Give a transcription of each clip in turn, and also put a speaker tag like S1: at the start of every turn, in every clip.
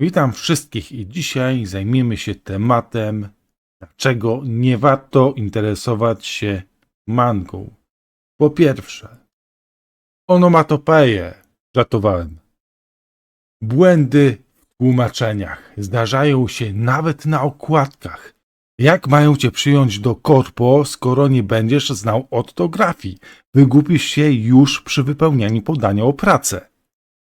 S1: Witam wszystkich i dzisiaj zajmiemy się tematem, dlaczego nie warto interesować się mangą. Po pierwsze, onomatopeje, żartowałem. Błędy w tłumaczeniach zdarzają się nawet na okładkach. Jak mają cię przyjąć do korpo, skoro nie będziesz znał ortografii? Wygupisz się już przy wypełnianiu podania o pracę.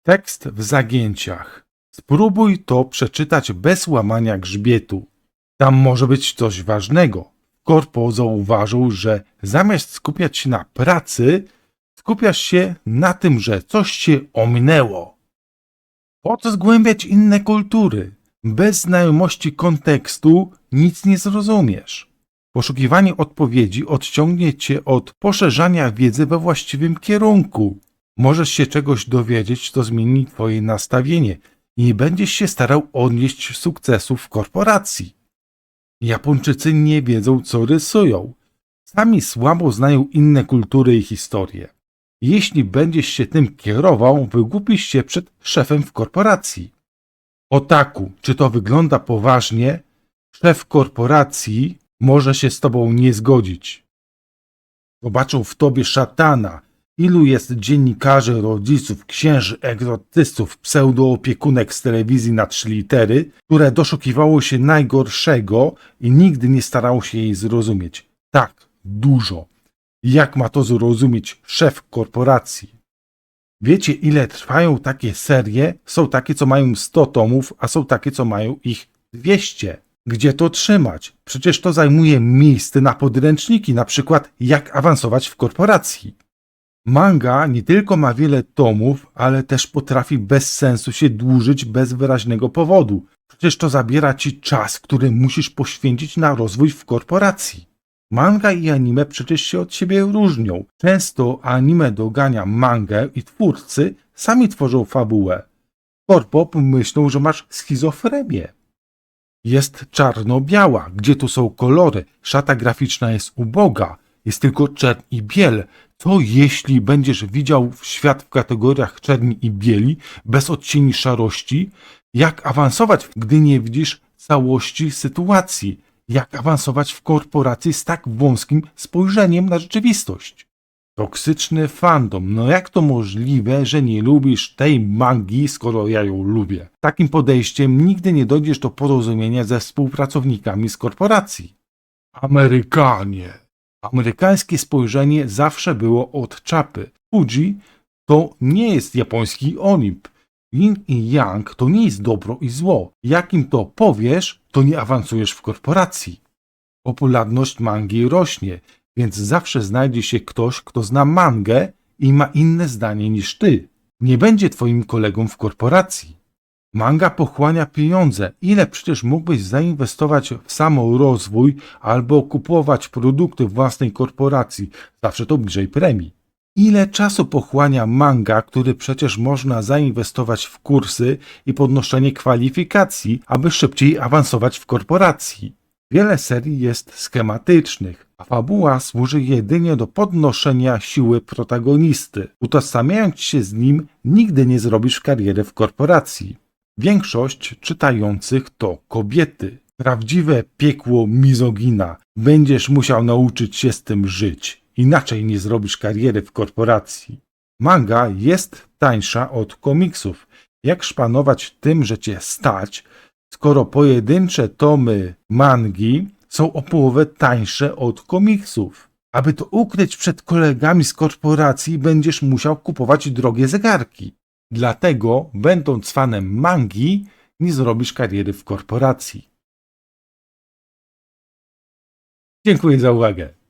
S1: Tekst w zagięciach. Spróbuj to przeczytać bez łamania grzbietu. Tam może być coś ważnego. Korpo zauważył, że zamiast skupiać się na pracy, skupiasz się na tym, że coś cię ominęło. Po co zgłębiać inne kultury? Bez znajomości kontekstu nic nie zrozumiesz. Poszukiwanie odpowiedzi odciągnie cię od poszerzania wiedzy we właściwym kierunku. Możesz się czegoś dowiedzieć, co zmieni twoje nastawienie nie będziesz się starał odnieść sukcesów w korporacji. Japończycy nie wiedzą, co rysują. Sami słabo znają inne kultury i historie. Jeśli będziesz się tym kierował, wygłupisz się przed szefem w korporacji. Otaku, czy to wygląda poważnie? Szef korporacji może się z tobą nie zgodzić. Zobaczą w tobie szatana. Ilu jest dziennikarzy, rodziców, księży, egzotystów, pseudoopiekunek z telewizji na trzy litery, które doszukiwało się najgorszego i nigdy nie starało się jej zrozumieć. Tak, dużo. Jak ma to zrozumieć szef korporacji? Wiecie, ile trwają takie serie? Są takie, co mają 100 tomów, a są takie, co mają ich 200. Gdzie to trzymać? Przecież to zajmuje miejsce na podręczniki, na przykład jak awansować w korporacji. Manga nie tylko ma wiele tomów, ale też potrafi bez sensu się dłużyć bez wyraźnego powodu. Przecież to zabiera ci czas, który musisz poświęcić na rozwój w korporacji. Manga i anime przecież się od siebie różnią. Często anime dogania mangę i twórcy sami tworzą fabułę. Korpo myślą, że masz schizofrenię. Jest czarno-biała, gdzie tu są kolory, szata graficzna jest uboga, jest tylko czern i biel. Co jeśli będziesz widział świat w kategoriach czerni i bieli, bez odcieni szarości? Jak awansować, gdy nie widzisz całości sytuacji? Jak awansować w korporacji z tak wąskim spojrzeniem na rzeczywistość? Toksyczny fandom. No jak to możliwe, że nie lubisz tej mangi, skoro ja ją lubię? Takim podejściem nigdy nie dojdziesz do porozumienia ze współpracownikami z korporacji. Amerykanie. Amerykańskie spojrzenie zawsze było od czapy. Fuji to nie jest japoński Olimp. Yin i Yang to nie jest dobro i zło. Jak im to powiesz, to nie awansujesz w korporacji. Popularność mangi rośnie, więc zawsze znajdzie się ktoś, kto zna mangę i ma inne zdanie niż ty. Nie będzie twoim kolegą w korporacji. Manga pochłania pieniądze. Ile przecież mógłbyś zainwestować w samorozwój albo kupować produkty własnej korporacji? Zawsze to bliżej premii. Ile czasu pochłania manga, który przecież można zainwestować w kursy i podnoszenie kwalifikacji, aby szybciej awansować w korporacji? Wiele serii jest schematycznych, a fabuła służy jedynie do podnoszenia siły protagonisty. Utożsamiając się z nim, nigdy nie zrobisz kariery w korporacji. Większość czytających to kobiety. Prawdziwe piekło mizogina. Będziesz musiał nauczyć się z tym żyć. Inaczej nie zrobisz kariery w korporacji. Manga jest tańsza od komiksów. Jak szpanować tym, że cię stać, skoro pojedyncze tomy mangi są o połowę tańsze od komiksów? Aby to ukryć przed kolegami z korporacji, będziesz musiał kupować drogie zegarki. Dlatego, będąc fanem mangi, nie zrobisz kariery w korporacji. Dziękuję za uwagę.